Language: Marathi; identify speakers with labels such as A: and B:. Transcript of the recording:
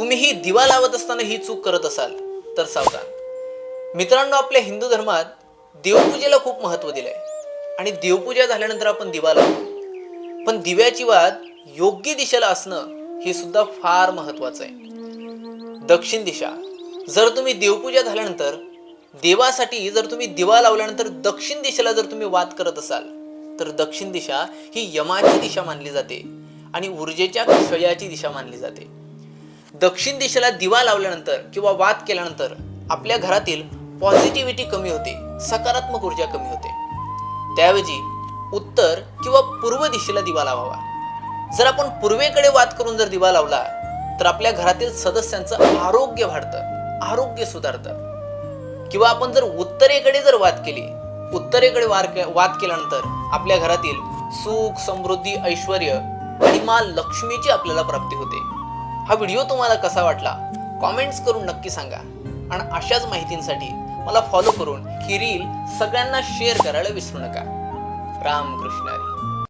A: तुम्हीही दिवा लावत असताना ही चूक करत असाल तर सावधान मित्रांनो आपल्या हिंदू धर्मात देवपूजेला खूप महत्त्व दिलंय. आणि देवपूजा झाल्यानंतर आपण दिवा लावतो पण दिव्याची वाद योग्य दिशेला असणं हे सुद्धा फार महत्त्वाचं आहे. दक्षिण दिशा. जर तुम्ही देवपूजा झाल्यानंतर देवासाठी जर तुम्ही दिवा लावल्यानंतर दक्षिण दिशेला जर तुम्ही वाद करत असाल तर दक्षिण दिशा ही यमाची दिशा मानली जाते आणि ऊर्जेच्या क्षयाची दिशा मानली जाते. दक्षिण दिशेला दिवा लावल्यानंतर किंवा वाद केल्यानंतर आपल्या घरातील पॉझिटिव्हिटी कमी होते सकारात्मक ऊर्जा कमी होते. त्याऐवजी उत्तर किंवा पूर्व दिशेला दिवा लावावा. जर आपण पूर्वेकडे वाद करून जर दिवा लावला तर आपल्या घरातील सदस्यांचं आरोग्य वाढतं आरोग्य सुधारतं. किंवा आपण जर उत्तरेकडे जर वाद केली उत्तरेकडे वार वाद केल्यानंतर आपल्या घरातील सुख समृद्धी ऐश्वर आणि मा लक्ष्मीची आपल्याला प्राप्ती होते. हा व्हिडिओ तुम्हाला कसा वाटला? कॉमेंट्स करून नक्की सांगा. आणि अशाच माहितींसाठी मला फॉलो करून ही रील सगळ्यांना शेअर करायला विसरू नका. रामकृष्ण हरी.